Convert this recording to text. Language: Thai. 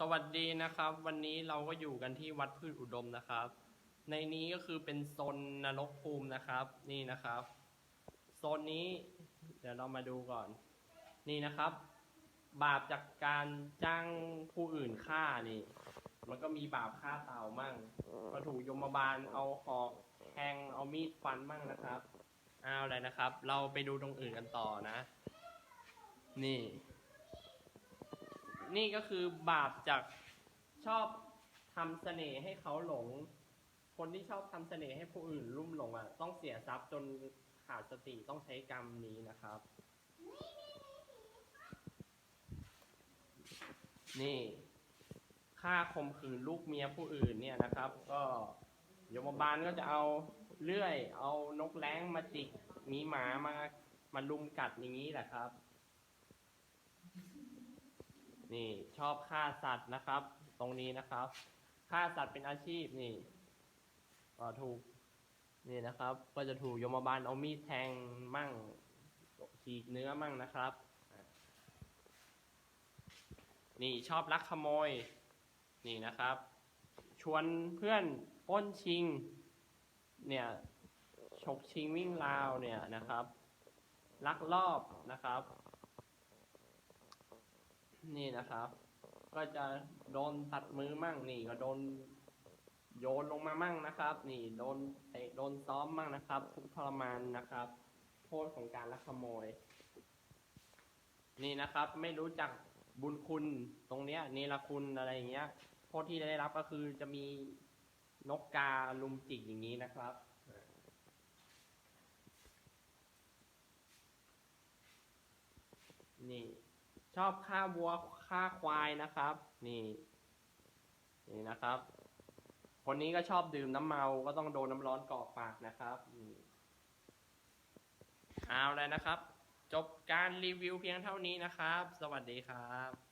สวัสดีนะครับ วันนี้เราก็อยู่กันที่วัดพืชอุดมนะครับ ในนี้ก็คือเป็นโซนนรกภูมินะครับ นี่นะครับโซนนี้เดี๋ยวเรามาดูก่อน นี่นะครับ บาปจากการจ้างผู้อื่นฆ่านี่ มันก็มีบาปฆ่าเต่ามั่งก็ถูกยมบาลเอาหอกแทงเอามีดฟันมั่งนะครับเอาเลยนะครับ เราไปดูตรงอื่นกันต่อนะ นี่ นี่ก็คือบาปจากชอบทำเสน่ห์ให้เขาหลง คนที่ชอบทำเสน่ห์ให้ผู้อื่นลุ่มหลงอะต้องเสียทรัพย์จนขาดสติต้องใช้กรรมนี้นะครับ นี่ฆ่าข่มขืนลูกเมียผู้อื่นเนี่ยนะครับ ก็ยมบาลก็จะเอาเลื่อย เอานกแร้งมาจิกมีหมามามาลุมกัดอย่างนี้แหละครับ นี่ชอบฆ่าสัตว์นะครับ ตรงนี้นะครับฆ่าสัตว์เป็นอาชีพนี่ก็ถูกนี่นะครับ ก็จะถูกยมบาลเอามีดแทงมั่งฉีกเนื้อมั่งนะครับ นี่ชอบลักขโมย นี่นะครับ ชวนเพื่อนป้นชิง เนี่ยฉกชิงวิ่งราวเนี่ยนะครับ ลักลอบนะครับ นี่นะครับ ก็จะโดนตัดมือมั่งนี่ก็โดนโยนลงมามั่งนะครับ นี่โดนเตะโดนซ้อมมั่งนะครับ ทุกทรมานนะครับ โทษของการลักขโมย นี่นะครับ ไม่รู้จักบุญคุณตรงเนี้ยเนรคุณอะไรอย่างเงี้ยโทษที่ได้รับก็คือจะมีนกกาลุมจิกอย่างนี้นะครับนี่ ชอบฆ่าวัวฆ่าควายนะครับ นี่ นี่นะครับ คนนี้ก็ชอบดื่มน้ำเมาก็ต้องโดนน้ำร้อนกรอกปากนะครับนี่เอาเลยนะครับ จบการรีวิวเพียงเท่านี้นะครับ สวัสดีครับ